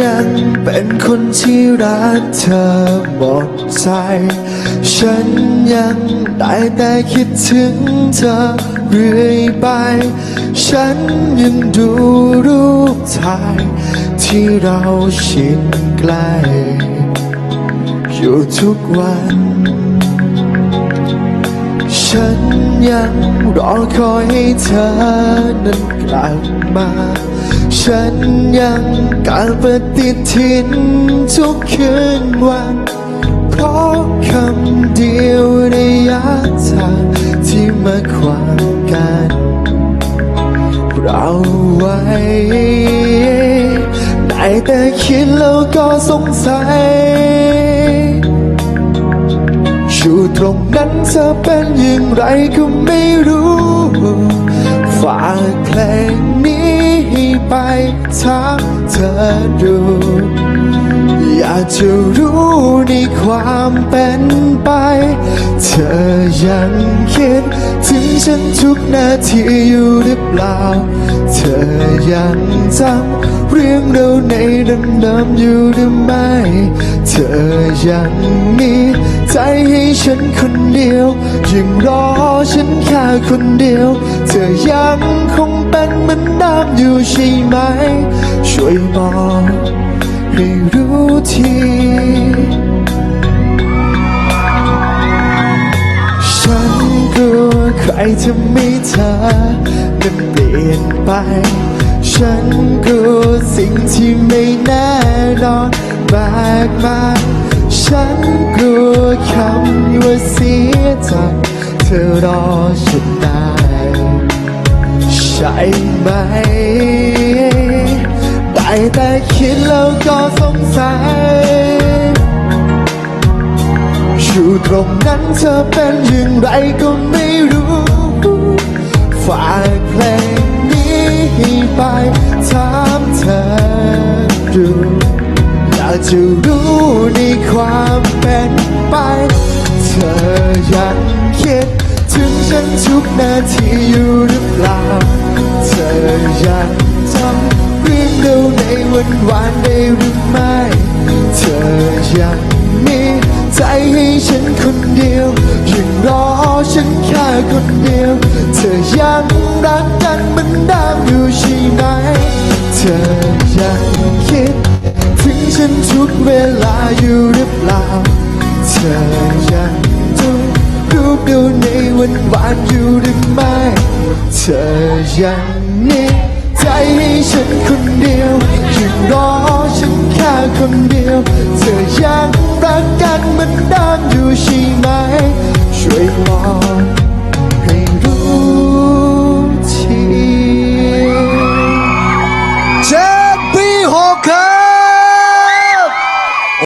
ยังเป็นคนที่รักเธอหมดใจ ฉันยังได้แต่คิดถึงเธอเรื่อยไป ฉันยังดูรูปถ่ายที่เราชิดใกล้อยู่ทุกวัน ฉัน ยังรอคอยให้เธอนั้นกลับมา ฉันยังการปฏิทินทุกคืนวัน เพราะคำเดียวในยะทางที่มาขวางกัน เราไว้ได้แต่คิดแล้วก็สงสัย อยู่ตรงนั้นเธอเป็นอย่างไรก็ไม่รู้ ฝากเพลงนี้ไปถามเธอดู อยากจะรู้ในความเป็นไป เธอยังคิด ถึงฉันทุกนาทีอยู่หรือเปล่า ยังจำเรื่องเราในเดิมๆอยู่หรือไม่ เธอยังมีใจให้ฉันคนเดียวยังรอฉันแค่คนเดียว เธอยังคงเป็นเหมือนเดิมอยู่ใช่ไหม ช่วยบอกให้ ใครจะมีเธอนั้นเปลี่ยนไป ฉันกลัวสิ่งที่ไม่แน่นอนมากมายฉันกลัวคำว่าเสียใจเธอรอฉันได้ใช่ไหม ได้แต่คิดแล้วก็สงสัย อยู่ตรงนั้นเธอเป็นอย่างไรก็ไม่รู้ฝากเพลงนี้ไปถามเธอดูอยากจะรู้ในความเป็นไป เธอยังคิดถึงฉันทุกนาทีอยู่หรือเปล่า เธอยังจำเรื่องเดิาในวันวานได้หรือไม่ เธอยัง ใจให้ฉันคนเดียวยังรอฉันแค่คนเดียว เธอยังรักกันเหมือนเดิมอยู่ใช่ไหม เธอยังคิด ถึงฉันทุกเวลาอยู่หรือเปล่า เธอยังดูรูปดูในวันวานอยู่หรือไม่ เธอยังมีใจให้ฉันคนเดียวยังรอฉันแค่คนเดียว ยังรักกันเหมือนเดิมอยู่ใช่ไหม